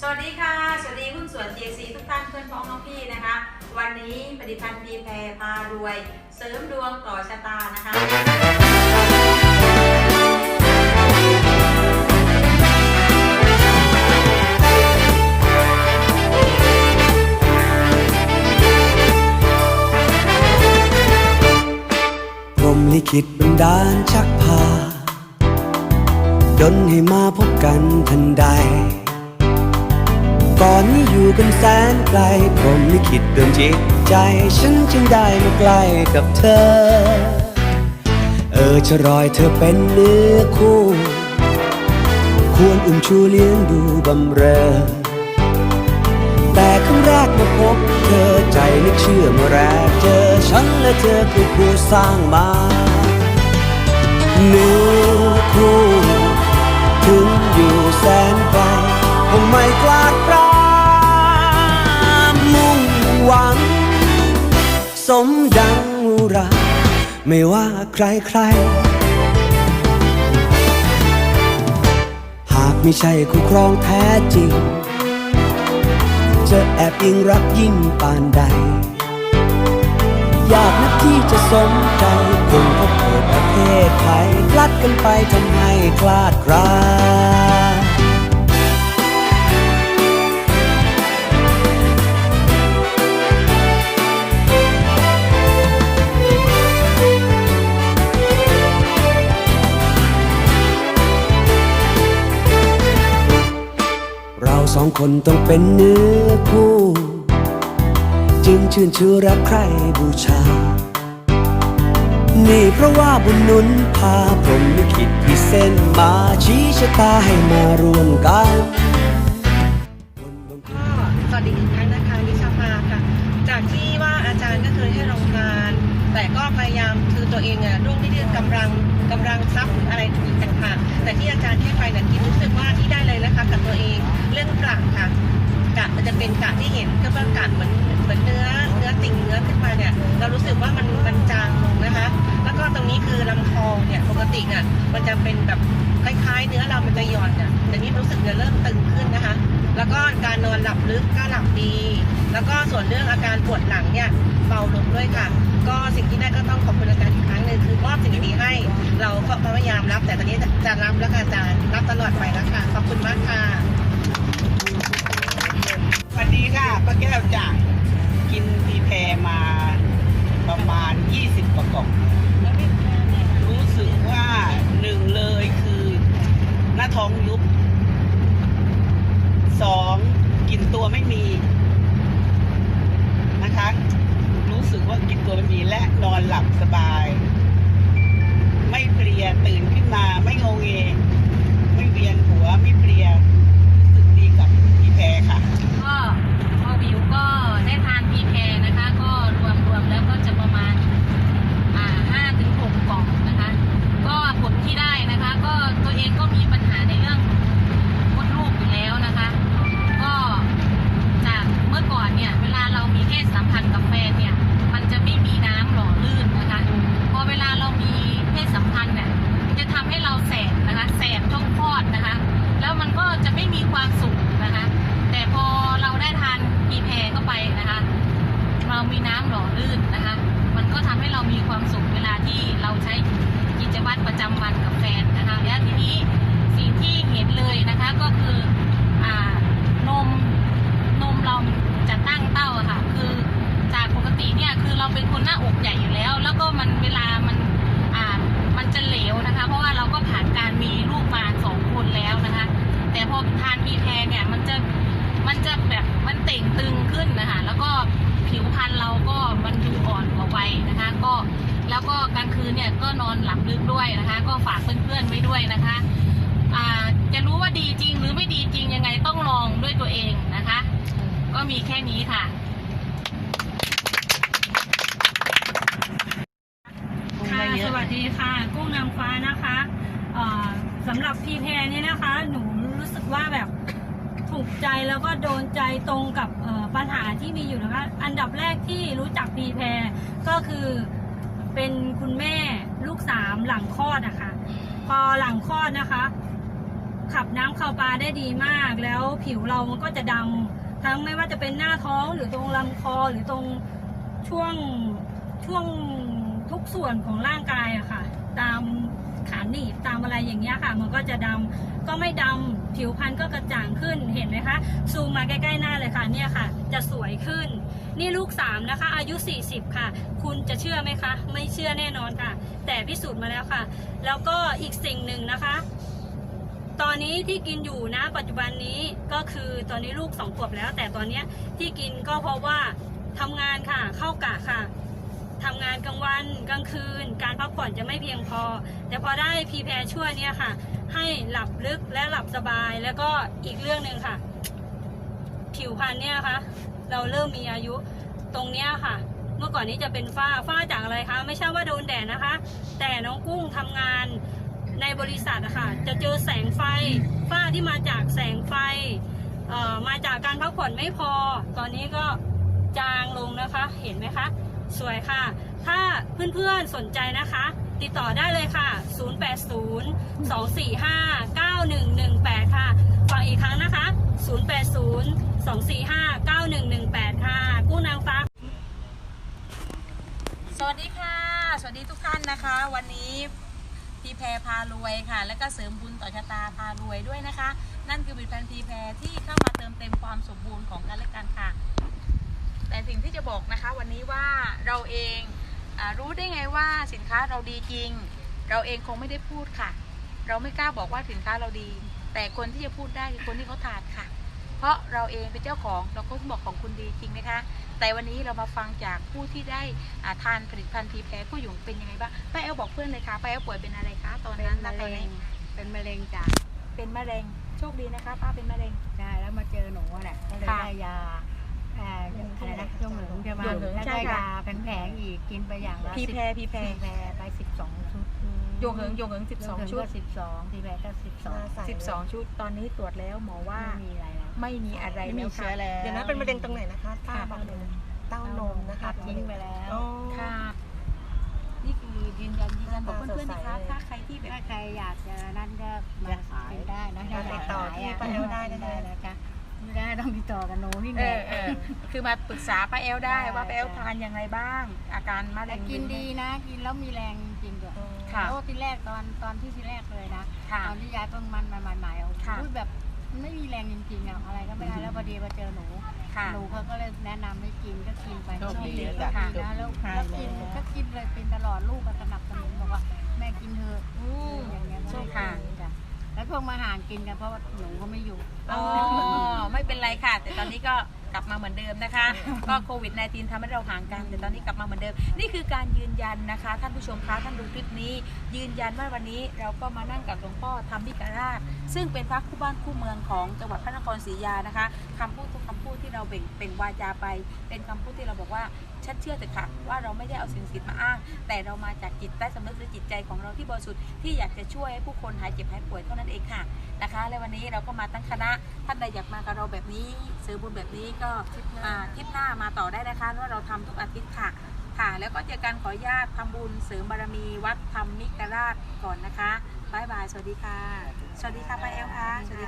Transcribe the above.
สวัสดีค่ะ สวัสดีหุ้นส่วน GC ทุกท่านเพื่อนพ้องน้องพี่นะคะ วันนี้ผลิตภัณฑ์พีแพรพารวย เสริมดวงต่อชะตานะคะ พรหมลิขิตบันดาลชักพา ดนให้มาพบกันทันใด ก่อนนี้อยู่กันแสนไกลพรหมลิขิตดนจิตใจ ฉันจึงได้มาใกล้กับเธอ เออจะรอยเธอเป็นเนื้อคู่ ควรอุ้มชูเลี้ยงดูบำเรอ แต่ครั้งแรกมาพบเธอใจนึกเชื่อเมื่อแรกเจอฉันและเธอคือผู้สร้างมาเนื้อคู่ถึงอยู่แสน มดังอุรา ไม่ว่าใครใคร หากไม่ใช่คู่ครองแท้จริง จะแอบยิงรักยิ่งปานใด อยากนักที่จะสมใจคงพบเกิดประเทศไทยพลัดกันไปทำให้คลาดคลา สองคนต้องเป็นเนื้อคู่ จึงชื่นชื่อรักใครบูชา นี่เพราะว่าบุญนุนพาผมลิขิตที่เส้นมาชี้ชะตาให้มารวมกันก็สวัสดีอีกครั้งนะคะนิชาภาค่ะ จากที่ว่าอาจารย์ก็เคยให้โรงงาน แต่ก็พยายามคือตัวเองอะร่วงที่เรื่องกำลังกำลังทรัพย์หรืออะไรอีกต่างหากแต่ที่อาจารย์ให้ไปเนี่ยคิดรู้สึกว่าที่ได้เลยนะคะกับตัวเองเรื่องกระค่ะกะมันจะเป็นกะที่เห็นก็ว่ากะเหมือนเหมือนเนื้อเนื้อติ่งเนื้อขึ้นมาเนี่ยเรารู้สึกว่ามันมันจางลงนะคะ แล้วก็ตรงนี้คือลำคอเนี่ยปกติอะมันจะเป็นแบบคล้ายๆ เนื้อเรามันจะหย่อนอะแต่นี่รู้สึกจะเริ่มตึงขึ้นนะคะ แล้วก็การนอนหลับลึกก็หลับดี แล้วก็ส่วนเรื่องอาการปวดหลังเนี่ยเบาลงด้วยค่ะก็สิ่งที่ได้ก็ต้องขอบคุณอาจารย์อีกครั้งหนึ่งคือมอบสิ่งดีๆให้ เราก็พยายามรับ แต่ตอนนี้จะรับแล้วค่ะอาจารย์รับตลอดไปแล้วค่ะขอบคุณมากค่ะสวัสดีค่ะป้าแก้วจ้ะกินพีแพรมาประมาณ 20กว่ากล่อง สัมพันธ์กับแฟนเนี่ย มันจะไม่มีน้ำหล่อลื่นนะคะ พอเวลาเรามีเพศสัมพันธ์เนี่ยจะทำให้เราแสบนะคะ แสบช่องคลอดนะคะ แล้วมันก็จะไม่มีความสุขนะคะ แต่พอเราได้ทานพีแพรเข้าไปนะคะ เรามีน้ำหล่อลื่นนะคะ มันก็ทำให้เรามีความสุขเวลาที่เราใช้กิจวัตรประจำวันกับแฟนนะคะ แล้วทีนี้สิ่งที่เห็นเลยนะคะก็คืออ่านมนมเราจะตั้งเต้าอะค่ะ คือจากปกติเนี่ย คนหน้าอกใหญ่อยู่แล้ว แล้วก็มันเวลามันอ่ามันจะเหลวนะคะ เพราะว่าเราก็ผ่านการมีลูกมาสองคนแล้วนะคะ แต่พอทานพีแพเนี่ยมันจะมันจะแบบมันเต่งตึงขึ้นนะคะ แล้วก็ผิวพรรณเราก็มันดูอ่อนกว่าวัยนะคะ ก็แล้วก็กลางคืนเนี่ยก็นอนหลับลึกด้วยนะคะ ก็ฝากเพื่อนๆไว้ด้วยนะคะอ่าจะรู้ว่าดีจริงหรือไม่ดีจริงยังไงต้องลองด้วยตัวเองนะคะ ก็มีแค่นี้ค่ะ ค่ะสวัสดีค่ะ กุ้งนางฟ้านะคะเอ่อสำหรับพีแพรเนี่ยนะคะ หนูรู้สึกว่าแบบถูกใจแล้วก็โดนใจตรงกับปัญหาที่มีอยู่นะคะ อันดับแรกที่รู้จักพีแพรก็คือเป็นคุณแม่ลูกสามหลังคลอดอะคะ่ะพอหลังคลอดนะคะ ขับน้ำเข้าปลาได้ดีมาก แล้วผิวเรามันก็จะดำทั้งไม่ว่าจะเป็นหน้าท้องหรือตรงลำคอหรือตรงช่วงช่วง ทุกส่วนของร่างกายอะค่ะ ตามขาหนีบตามอะไรอย่างเงี้ยค่ะ มันก็จะดำก็ไม่ดำผิวพรรณก็กระจ่างขึ้นเห็นไหมคะ ซูมมาใกล้ๆหน้าเลยค่ะเนี่ยค่ะ จะสวยขึ้น นี่ลูกสามนะคะ อายุ 40 ค่ะ คุณจะเชื่อไหมคะ ไม่เชื่อแน่นอนค่ะ แต่พิสูจน์มาแล้วค่ะ แล้วก็อีกสิ่งหนึ่งนะคะ ตอนนี้ที่กินอยู่นะ ปัจจุบันนี้ก็คือตอนนี้ลูกสองขวบแล้ว แต่ตอนเนี้ยที่กินก็เพราะว่าทำงานค่ะเข้ากะค่ะ ทำงานกลางวันกลางคืน การพักผ่อนจะไม่เพียงพอ แต่พอได้พีแพรช่วยเนี่ยค่ะ ให้หลับลึกและหลับสบายแล้วก็อีกเรื่องหนึ่งค่ะ ผิวพรรณเนี่ยค่ะเราเริ่มมีอายุตรงเนี้ยค่ะ เมื่อก่อนนี้จะเป็นฝ้าฝ้าจากอะไรคะไม่ใช่ว่าโดนแดดนะคะ แต่น้องกุ้งทำงานในบริษัทอะค่ะ จะเจอแสงไฟฝ้าที่มาจากแสงไฟมาจากการพักผ่อนไม่พอ ตอนนี้ก็ จางลงนะคะ เห็นไหมคะ สวยค่ะ ถ้าเพื่อนๆสนใจนะคะ ติดต่อได้เลยค่ะ 080 245 9118 ค่ะฟังอีกครั้งนะคะ 080 245 9118 ค่ะ กู้นางฟ้า สวัสดีค่ะ สวัสดีทุกท่านนะคะ วันนี้พีแพรพารวยค่ะ และก็เสริมบุญต่อชะตาพารวยด้วยนะคะ นั่นคือผลิตภัณฑ์พีแพรที่เข้ามาเติมเต็มความสมบูรณ์ของกันและกันค่ะ แต่สิ่งที่จะบอกนะคะวันนี้ว่าเราเองอารู้ได้ไงว่าสินค้าเราดีจริง เราเองคงไม่ได้พูดค่ะ เราไม่กล้าบอกว่าสินค้าเราดี แต่คนที่จะพูดได้คือคนที่เขาทานค่ะ เพราะเราเองเป็นเจ้าของเราก็บอกของคุณดีจริงไหมคะแต่วันนี้เรามาฟังจากผู้ที่ได้อ่าทานผลิตภัณฑ์ทีแพรผู้หญิงเป็นยังไงบ้างป้าแอลบอกเพื่อนเลยค่ะป้าแอลป่วยเป็นอะไรคะตอนเป็นนั้นณมะตอนเร็นี้งเป็นมะเร็งจ้ะเป็นมะเร็งโชคดีนะคะป้าเป็นมะเร็งใช่แล้วมาเจอหนูอะแหละก็เลยค่ะได้ยาเอ่ออะไรนะยงเหลืองใช่ไหมยงเหลืองแล้วใช่ได้ค่ะ ยาแผงๆอีกกินไปอย่างละพีแพรพีแพรพีแพรไปสิบสองชุดโยงเหิงโยงเหิงสิบสองชุดสิบสองพีแพรก็สิบสองสิบสองชุดตอนนี้ตรวจแล้วหมอว่าไม่มีอะไรแล้วไม่มีอะไรแล้วค่ะเดี๋ยวนะเป็นมะเร็งตรงไหนนะคะป้าค่ะ บอกเลยเต้านมนะคะตัดทิ้งไปแล้วอ๋อ ค่ะ นี่คือยืนยันยืนยันบอกเพื่อนๆนะคะถ้าใครที่แบบ ถ้าใครอยากจะนั่นก็มากินได้นะมาติดต่อที่ป้าแอลได้นะได้นะคะ ไม่ได้ต้องติดต่อกับหนูนี่เอแหละอเออคือมาปรึกษาป้าแอลได้ได้ว่าป้าแอลได้ทานยังไงบ้าง อาการมะแต่เร็งกินดีนะ กินแล้วมีแรงจริงๆด้วยค่ะแล้วที่แรกตอนตอนที่ที่แรกเลยนะ ค่ะ ตอนที่ย้ายเพิ่งมันมาใหม่ๆเอาค่ะ อุ๊ยแบบมันไม่มีแรงจริงๆอะอะไรก็ไม่ได้แล้วพอดีมาเจอหนู ค่ะ หนูเขาก็เลยแนะนำให้กินก็กินไปโชคดีก็จ้ะกินนะแล้วแล้วกินก็กินเลยเป็นตลอดลูกก็สนับสนุนบอกว่าแม่กินเถอะอย่างเงี้ยก็ค่ะจ้ะ แล้วพวกมาหารกินกันเพราะว่าหนูเขาไม่อยู่ อ๋อไม่เป็นไรค่ะ แต่ตอนนี้ก็กลับมาเหมือนเดิมนะคะ ก็โควิด -19 ทำให้เราห่างกัน แต่ตอนนี้กลับมาเหมือนเดิม นี่คือการยืนยันนะคะ ท่านผู้ชมคะท่านดูคลิปนี้ ยืนยันว่าวันนี้เราก็มานั่งกับหลวงพ่อธรรมิกราช ซึ่งเป็นพระคู่บ้านคู่เมืองของจังหวัดพระนครศรีอยุธยานะคะคำพูดทุกคำ พูดที่เราเบ่งเป็นวาจาไป เป็นคำพูดที่เราบอกว่าชัดเชื่อเถอะค่ะว่าเราไม่ได้เอาสิ่งศักดิ์สิทธิ์มาอ้าง แต่เรามาจากจิตใต้สำนึกหรือจิตใจของเราที่บริสุทธิ์ที่อยากจะช่วยให้ผู้คนหายเจ็บหายป่วยเท่านั้นเองค่ะนะคะและวันนี้เราก็มาตั้งคณะท่านใดอยากมากับเราแบบนี้ซื้อบุญแบบนี้ก็อ่าทริปหน้ามาต่อได้นะคะเพราะว่าเราทำทุกอาทิตย์ค่ะค่ะแล้วก็เจอกันขออนุญาตทำบุญเสริมบารมีวัดธรรมมิกราชก่อนนะคะบายบาย สวัสดีค่ะ สวัสดีค่ะป้าแอลค่ะ สวัสดี